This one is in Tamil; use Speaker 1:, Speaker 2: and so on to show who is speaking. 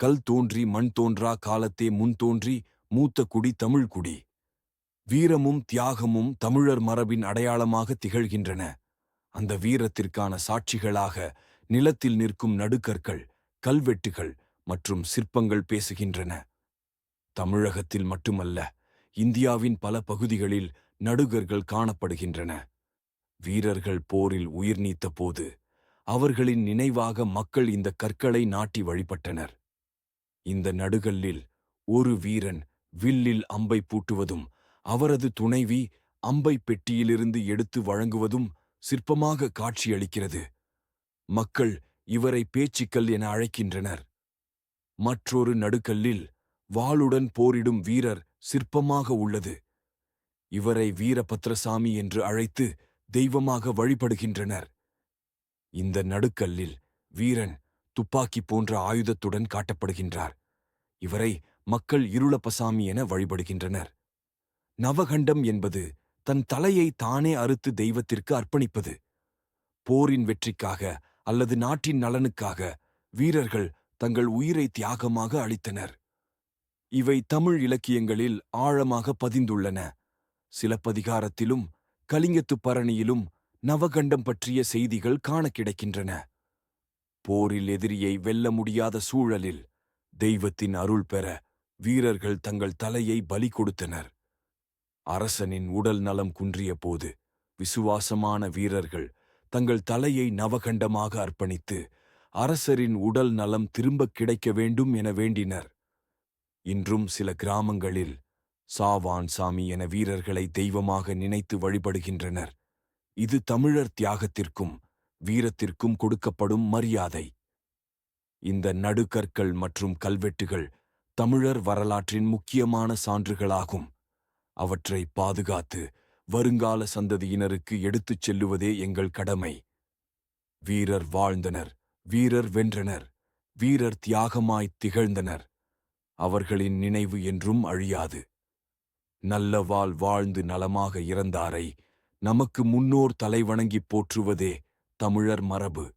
Speaker 1: கல் தோன்றி மண் தோன்றா காலத்தே முன் தோன்றி மூத்த குடி தமிழ் குடி. வீரமும் தியாகமும் தமிழர் மரபின் அடையாளமாக திகழ்கின்றன. அந்த வீரத்திற்கான சாட்சிகளாக நிலத்தில் நிற்கும் நடுக்கற்கள் கல்வெட்டுகள் மற்றும் சிற்பங்கள் பேசுகின்றன. தமிழகத்தில் மட்டுமல்ல இந்தியாவின் பல பகுதிகளில் நடுகர்கள் காணப்படுகின்றன. வீரர்கள் போரில் உயிர் நீத்த போது அவர்களின் நினைவாக மக்கள் இந்த கற்களை நாட்டி வழிபட்டனர். இந்த நடுகல்லில் ஒரு வீரன் வில்லில் அம்பை பூட்டுவதும் அவரது துணைவி அம்பை பெட்டியிலிருந்து எடுத்து வழங்குவதும் சிற்பமாக காட்சியளிக்கிறது. மக்கள் இவரை பேச்சுக்கல் என அழைக்கின்றனர். மற்றொரு நடுக்கல்லில் வாளுடன் போரிடும் வீரர் சிற்பமாக உள்ளது. இவரை வீரபத்ரசாமி என்று அழைத்து தெய்வமாக வழிபடுகின்றனர். இந்த நடுக்கல்லில் வீரன் துப்பாக்கி போன்ற ஆயுதத்துடன் காட்டப்படுகின்றார். இவரை மக்கள் இருளப்பசாமி என வழிபடுகின்றனர். நவகண்டம் என்பது தன் தலையை தானே அறுத்து தெய்வத்திற்கு அர்ப்பணிப்பது. போரின் வெற்றிக்காக அல்லது நாட்டின் நலனுக்காக வீரர்கள் தங்கள் உயிரை தியாகமாக அளித்தனர். இவை தமிழ் இலக்கியங்களில் ஆழமாக பதிந்துள்ளன. சிலப்பதிகாரத்திலும் கலிங்கத்துப் பரணியிலும் நவகண்டம் பற்றிய செய்திகள் காண கிடைக்கின்றன. போரில் எதிரியை வெல்ல முடியாத சூழலில் தெய்வத்தின் அருள் பெற வீரர்கள் தங்கள் தலையை பலி கொடுத்தனர். அரசனின் உடல் நலம் குன்றிய போது விசுவாசமான வீரர்கள் தங்கள் தலையை நவகண்டமாக அர்ப்பணித்து அரசரின் உடல் நலம் திரும்பக் கிடைக்க வேண்டும் என வேண்டினர். இன்றும் சில கிராமங்களில் சாவான் சாமி என வீரர்களை தெய்வமாக நினைத்து வழிபடுகின்றனர். இது தமிழர் தியாகத்திற்கும் வீரத்திற்கும் கொடுக்கப்படும் மரியாதை. இந்த நடுக்கற்கள் மற்றும் கல்வெட்டுகள் தமிழர் வரலாற்றின் முக்கியமான சான்றுகளாகும். அவற்றை பாதுகாத்து வருங்கால சந்ததியினருக்கு எடுத்துச் செல்லுவதே எங்கள் கடமை. வீரர் வாழ்ந்தனர் வீரர் வென்றனர் வீரர் தியாகமாய்த் திகழ்ந்தனர். அவர்களின் நினைவு என்றும் அழியாது. நல்ல வாழ்ந்து நலமாக இறந்தாரை நமக்கு முன்னோர் தலைவணங்கிப் போற்றுவதே தமிழர் மரபு.